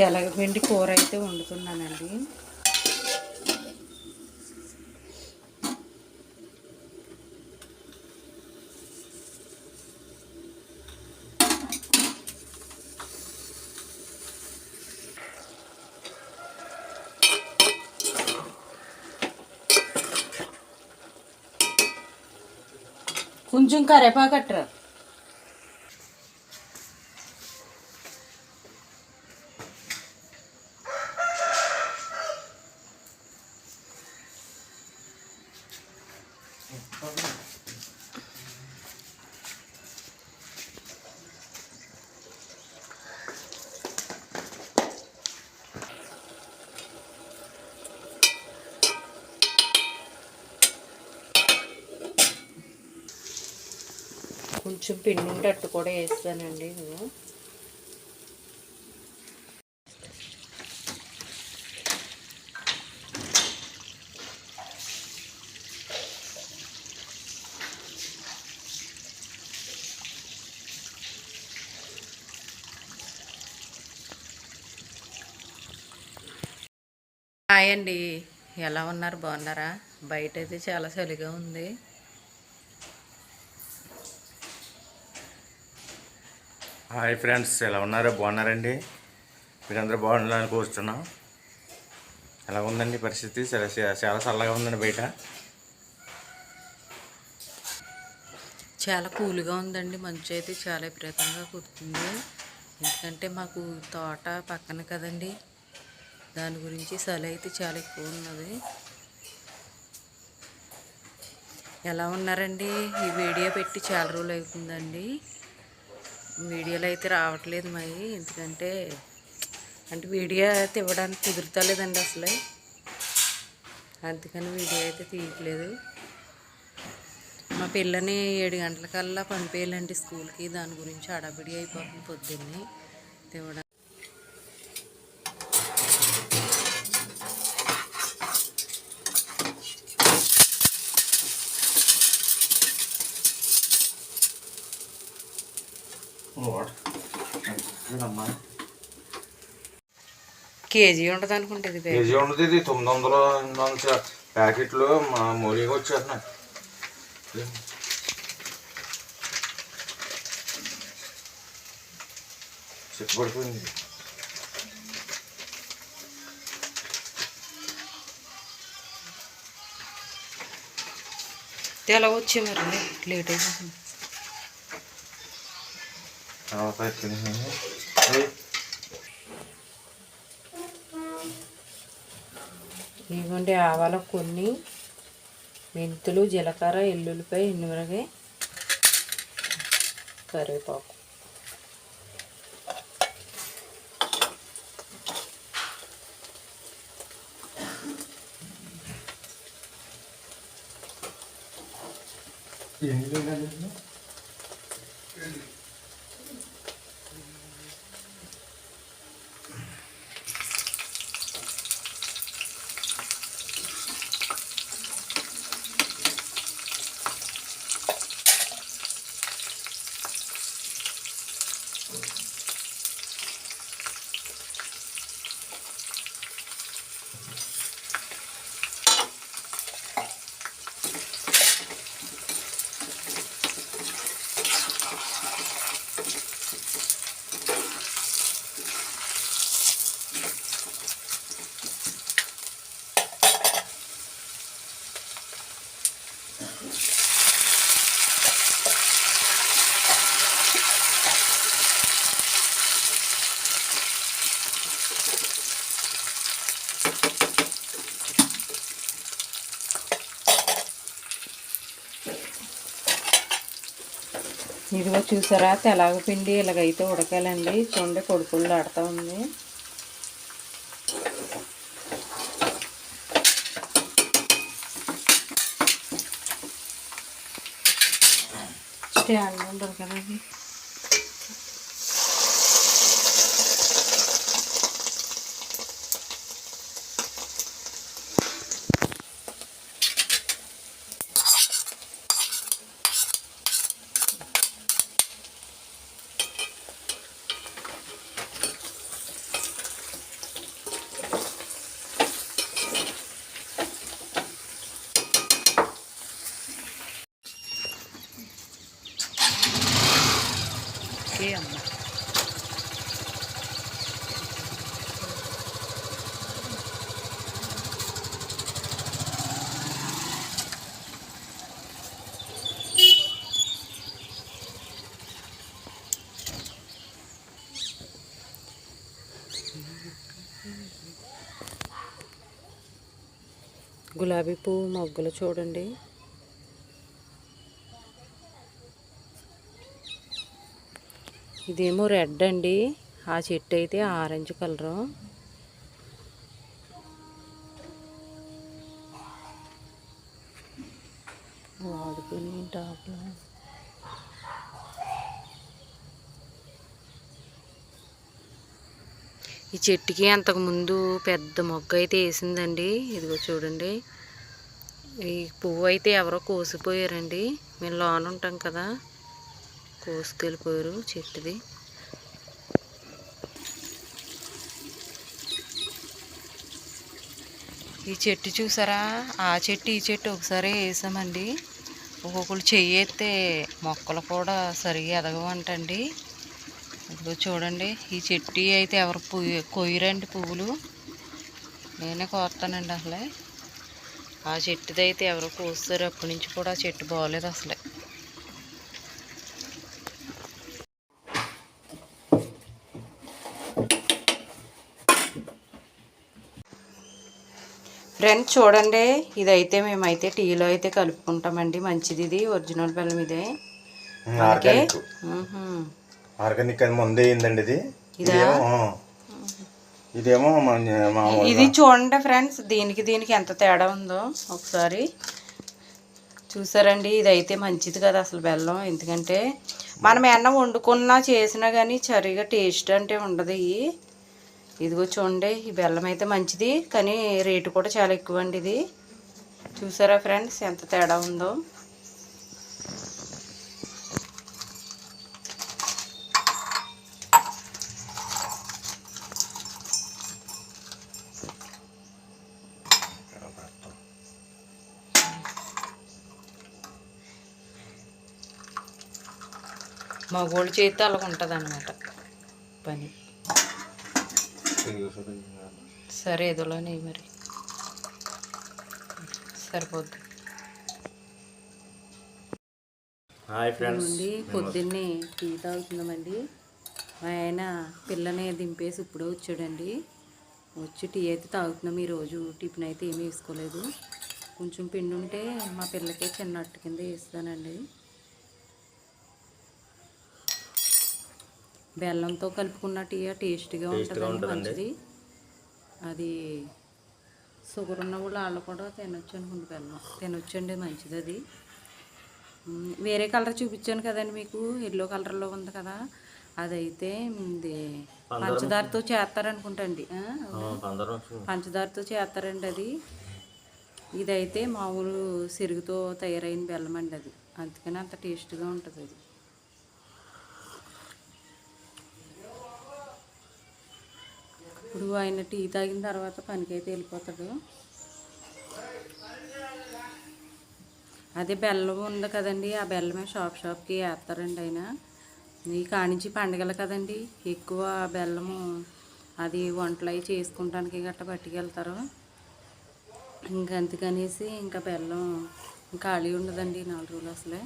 తెలగపిండి కూర అయితే వండుతున్నానండి. కొంచెం కరేపాకట్రా కొంచెం పిండి ఉంటే అట్టు కూడా వేస్తానండి నేను హాయ్ అండి. ఎలా ఉన్నారు? బాగున్నారా? బయట అయితే చాలా చలిగా ఉంది. హాయ్ ఫ్రెండ్స్ ఎలా ఉన్నారు? బాగున్నారండి? మీరందరూ బాగుండాలని కోరుతున్నాం ఎలా ఉందండి పరిస్థితి? చాలా చాలా చల్లగా ఉందండి బయట. చాలా కూల్గా ఉందండి. మంచు అయితే చాలా విపరీతంగా కుడుతుంది ఎందుకంటే మాకు తోట పక్కన కదండి. దాని గురించి చలి అయితే చాలా ఎక్కువ ఉన్నది. ఎలా ఉన్నారండి? ఈ వీడియో పెట్టి చాలా రోజులు అవుతుందండి. వీడియోలు అయితే రావట్లేదు మరి. ఎందుకంటే అంటే వీడియో అయితే ఇవ్వడానికి కుదురుతలేదండి అసలే. అందుకని వీడియో అయితే తీయట్లేదు. మా పిల్లని ఏడు గంటలకల్లా పంపేయాలండి స్కూల్కి. దాని గురించి అడబిడి అయిపోతుంది పొద్దున్నే. తివ్వడానికి అమ్మా కేజీ ఉంటుంది అనుకుంటుంది ఇది కేజీ ఉండదు ఇది తొమ్మిది వందల ఎనిమిది వందల ప్యాకెట్లు మా మూలిగా వచ్చేస్తున్నాయి. చెట్టు పడిపోయింది. ఎలా వచ్చి మరి? లేట్ అయిపోతుంది. తర్వాత ఎత్తుకుని ఏయ్, ఆవాల కొన్ని మెంతులు జీలకర్ర ఎల్లుల్లిపాయ ఎన్నిమిరగాయ కరివేపాకు. ఏంటి ఇదిగో చూసారా తెలాగ పిండి ఇలాగైతే ఉడకాలండి. చూడండి కొడుకుళ్ళు ఆడుతూ ఉంది. స్టాండ్ ఉండదు కదండి అమ్మ. గులాబీ పువ్వు మొగ్గలు చూడండి. ఇదేమో రెడ్ అండి. ఆ చెట్టు అయితే ఆరెంజ్ కలరు. వాడుకుని టాప్లో. ఈ చెట్టుకి అంతకుముందు పెద్ద మొగ్గ అయితే వేసిందండి. ఇదిగో చూడండి. ఈ పువ్వు అయితే ఎవరో కోసిపోయారండి. మేము లోన ఉంటాం కదా. కోసుకెళ్ళిపోయారు చెట్టుది. ఈ చెట్టు చూసారా? ఆ చెట్టు ఈ చెట్టు ఒకసారి వేసామండి. ఒక్కొక్కరు చెయ్యి ఎత్తే మొక్కలు కూడా సరిగా ఎదగవంటండి. ఇప్పుడు చూడండి ఈ చెట్టు అయితే ఎవరు పువ్వు కొయ్యరండి పువ్వులు. నేనే కోస్తానండి అసలే. ఆ చెట్టుది అయితే ఎవరు కోస్తారు అప్పటి నుంచి కూడా చెట్టు బాగోలేదు అసలే. ఫ్రెండ్స్ చూడండి. ఇదైతే మేమైతే టీలో అయితే కలుపుకుంటామండి. మంచిది ఇది ఒరిజినల్ బెల్లం ఇదే. ఆర్గానిక్. అని ముందే అయిందండి ఇది. ఇదా? ఇదేమో ఇది చూడండి ఫ్రెండ్స్ దీనికి దీనికి ఎంత తేడా ఉందో ఒకసారి చూసారండి. ఇదైతే మంచిది కదా అసలు బెల్లం. ఎందుకంటే మనం ఏమన్నా వండుకున్నా చేసినా కానీ సరిగా టేస్ట్ అంటే ఉండదు ఇదిగో చూడండి ఈ బెల్లం అయితే మంచిది కానీ రేటు కూడా చాలా ఎక్కువ అండి ఇది. చూసారా ఫ్రెండ్స్ ఎంత తేడా ఉందో. మగోళ్ళు చేస్తే అలాగ ఉంటుంది అన్నమాట పని. సరే ఏదోలోనే మరి. సరిపోద్ది. Hi friends. పొద్దున్నే టీ తాగుతున్నామండి. మా ఆయన పిల్లని దింపేసి ఇప్పుడే వచ్చాడండి. వచ్చి టీ అయితే తాగుతున్నాం ఈరోజు. టిఫిన్ అయితే ఏమీ వేసుకోలేదు. కొంచెం పిండి ఉంటే మా పిల్లకి చిన్న అట్టు కింద వేస్తానండి. బెల్లంతో కలుపుకున్న టీ టేస్ట్గా ఉంటుందండి మంచిది. అది షుగర్ ఉన్న వాళ్ళు వాళ్ళు కూడా తినొచ్చు అనుకుంటు బెల్లం. తినొచ్చండి మంచిది అది. వేరే కలర్ చూపించాను కదండి మీకు ఎల్లో కలర్లో ఉంది కదా. అదైతే ఇది పంచదారతో చేస్తారనుకుంటండి? పంచదారతో చేస్తారండి అది. ఇదైతే మామూలు సిరుగుతో తయారైన బెల్లం అండి అది. అందుకని అంత టేస్ట్గా ఉంటుంది అది. ఇప్పుడు ఆయన టీ తాగిన తర్వాత పనికైతే వెళ్ళిపోతాడు. అదే బెల్లం ఉంది కదండి ఆ బెల్లమే షాప్ షాప్కి వేస్తారండి ఆయన. ఈ కానించి పండగలు కదండి ఎక్కువ బెల్లము అది వంటలు అవి చేసుకుంటానికి గట్ట పట్టుకెళ్తారు. ఇంకా అందుకనేసి ఇంకా బెల్లం ఖాళీ ఉండదండి నాలుగు రోజులు అసలే.